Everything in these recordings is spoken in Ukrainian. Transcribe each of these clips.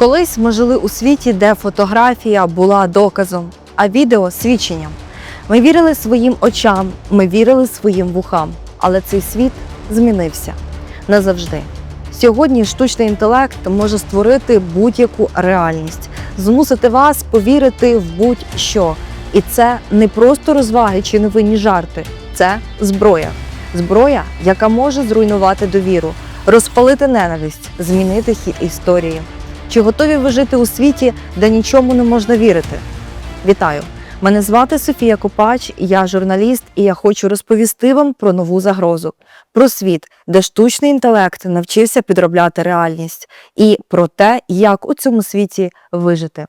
Колись ми жили у світі, де фотографія була доказом, а відео свідченням. Ми вірили своїм очам, ми вірили своїм вухам, але цей світ змінився назавжди. Сьогодні штучний інтелект може створити будь-яку реальність, змусити вас повірити в будь-що. І це не просто розваги чи невинні жарти, це зброя. Зброя, яка може зруйнувати довіру, розпалити ненависть, змінити хід історії. Чи готові ви жити у світі, де нічому не можна вірити? Вітаю! Мене звати Софія Копач, я журналіст, і я хочу розповісти вам про нову загрозу, про світ, де штучний інтелект навчився підробляти реальність, і про те, як у цьому світі вижити.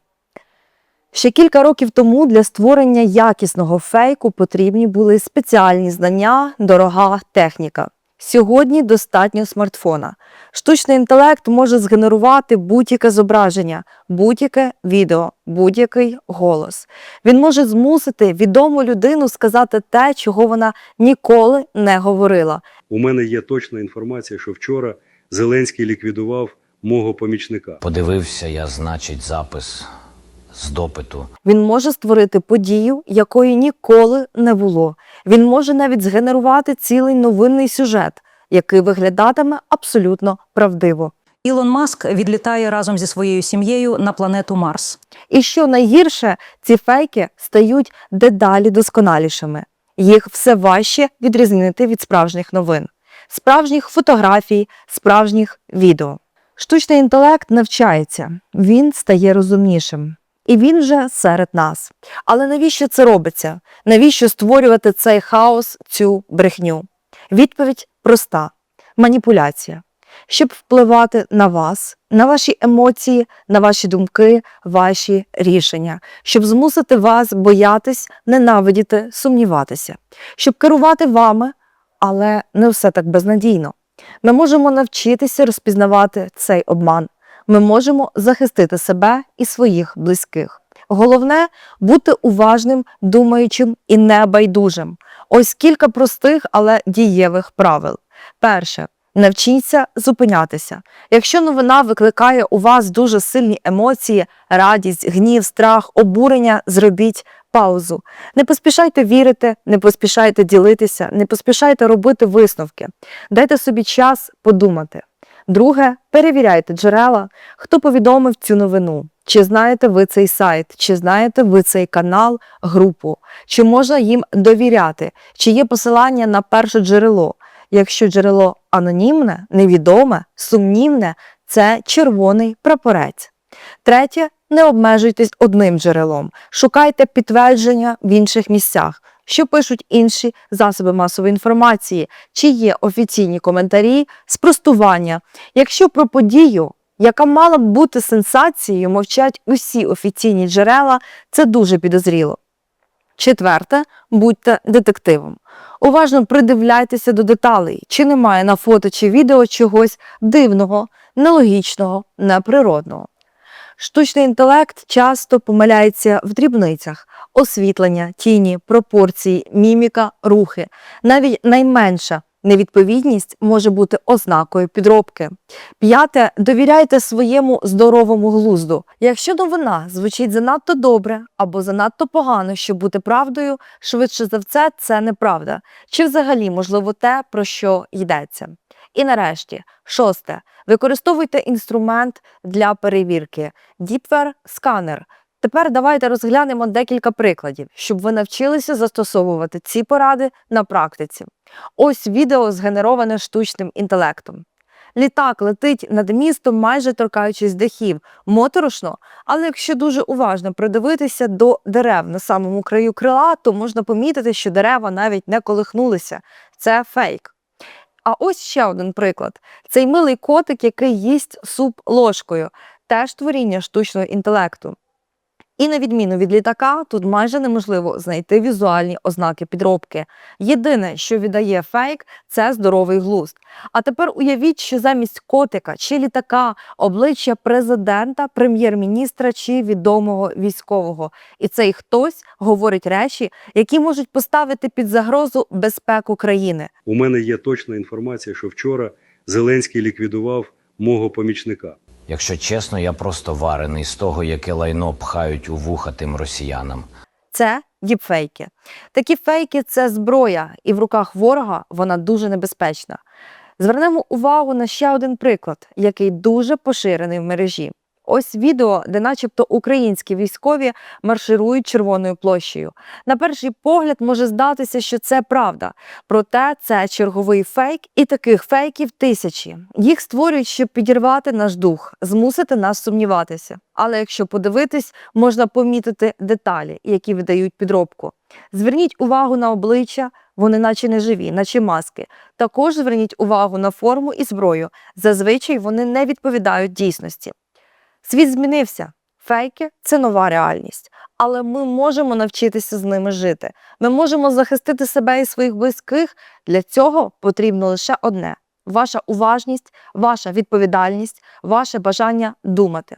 Ще кілька років тому для створення якісного фейку потрібні були спеціальні знання, дорога техніка. Сьогодні достатньо смартфона. Штучний інтелект може згенерувати будь-яке зображення, будь-яке відео, будь-який голос. Він може змусити відому людину сказати те, чого вона ніколи не говорила. У мене є точна інформація, що вчора Зеленський ліквідував мого помічника. Подивився я, значить, запис з допиту. Він може створити подію, якої ніколи не було. Він може навіть згенерувати цілий новинний сюжет, який виглядатиме абсолютно правдиво. Ілон Маск відлітає разом зі своєю сім'єю на планету Марс. І що найгірше, ці фейки стають дедалі досконалішими. Їх все важче відрізнити від справжніх новин, справжніх фотографій, справжніх відео. Штучний інтелект навчається, він стає розумнішим. І він вже серед нас. Але навіщо це робиться? Навіщо створювати цей хаос, цю брехню? Відповідь проста: маніпуляція. Щоб впливати на вас, на ваші емоції, на ваші думки, ваші рішення, щоб змусити вас боятись, ненавидіти, сумніватися, щоб керувати вами, але не все так безнадійно. Ми можемо навчитися розпізнавати цей обман. Ми можемо захистити себе і своїх близьких. Головне бути уважним, думаючим і небайдужим. Ось кілька простих, але дієвих правил. Перше. Навчіться зупинятися. Якщо новина викликає у вас дуже сильні емоції, радість, гнів, страх, обурення, зробіть паузу. Не поспішайте вірити, не поспішайте ділитися, не поспішайте робити висновки. Дайте собі час подумати. Друге, перевіряйте джерела, хто повідомив цю новину. Чи знаєте ви цей сайт, чи знаєте ви цей канал, групу, чи можна їм довіряти, чи є посилання на перше джерело. Якщо джерело анонімне, невідоме, сумнівне, це червоний прапорець. Третє, не обмежуйтесь одним джерелом, шукайте підтвердження в інших місцях, що пишуть інші засоби масової інформації, чи є офіційні коментарі, спростування. Якщо про подію, яка мала б бути сенсацією, мовчать усі офіційні джерела, це дуже підозріло. Четверте, будьте детективом. Уважно придивляйтеся до деталей, чи немає на фото чи відео чогось дивного, нелогічного, неприродного. Штучний інтелект часто помиляється в дрібницях: освітлення, тіні, пропорції, міміка, рухи. Навіть найменша невідповідність може бути ознакою підробки. П'яте, довіряйте своєму здоровому глузду. Якщо новина звучить занадто добре або занадто погано, щоб бути правдою, швидше за все це неправда. Чи взагалі можливо те, про що йдеться. І нарешті, шосте, використовуйте інструмент для перевірки Deepware сканер. Тепер давайте розглянемо декілька прикладів, щоб ви навчилися застосовувати ці поради на практиці. Ось відео згенероване штучним інтелектом. Літак летить над містом, майже торкаючись дахів. Моторошно, але якщо дуже уважно придивитися до дерев на самому краю крила, то можна помітити, що дерева навіть не колихнулися. Це фейк. А ось ще один приклад: цей милий котик, який їсть суп ложкою, теж творіння штучного інтелекту. І на відміну від літака, тут майже неможливо знайти візуальні ознаки підробки. Єдине, що віддає фейк, це здоровий глузд. А тепер уявіть, що замість котика чи літака обличчя президента, прем'єр-міністра чи відомого військового. І цей хтось говорить речі, які можуть поставити під загрозу безпеку країни. У мене є точна інформація, що вчора Зеленський ліквідував мого помічника. Якщо чесно, я просто варений з того, яке лайно пхають у вуха тим росіянам. Це діпфейки. Такі фейки це зброя, і в руках ворога вона дуже небезпечна. Звернемо увагу на ще один приклад, який дуже поширений в мережі. Ось відео, де, начебто, українські військові марширують червоною площею. На перший погляд може здатися, що це правда. Проте це черговий фейк, і таких фейків тисячі. Їх створюють, щоб підірвати наш дух, змусити нас сумніватися. Але якщо подивитись, можна помітити деталі, які видають підробку. Зверніть увагу на обличчя, вони наче не живі, наче маски. Також зверніть увагу на форму і зброю. Зазвичай вони не відповідають дійсності. Світ змінився. Фейки це нова реальність, але ми можемо навчитися з ними жити. Ми можемо захистити себе і своїх близьких. Для цього потрібно лише одне: ваша уважність, ваша відповідальність, ваше бажання думати.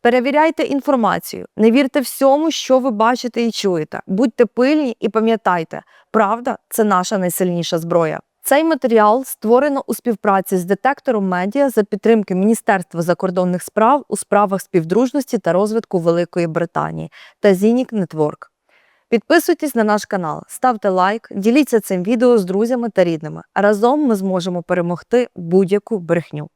Перевіряйте інформацію, не вірте всьому, що ви бачите і чуєте. Будьте пильні і пам'ятайте, правда це наша найсильніша зброя. Цей матеріал створено у співпраці з детектором медіа за підтримки Міністерства закордонних справ у справах співдружності та розвитку Великої Британії та Зінік Нетворк. Підписуйтесь на наш канал, ставте лайк, діліться цим відео з друзями та рідними. Разом ми зможемо перемогти будь-яку брехню.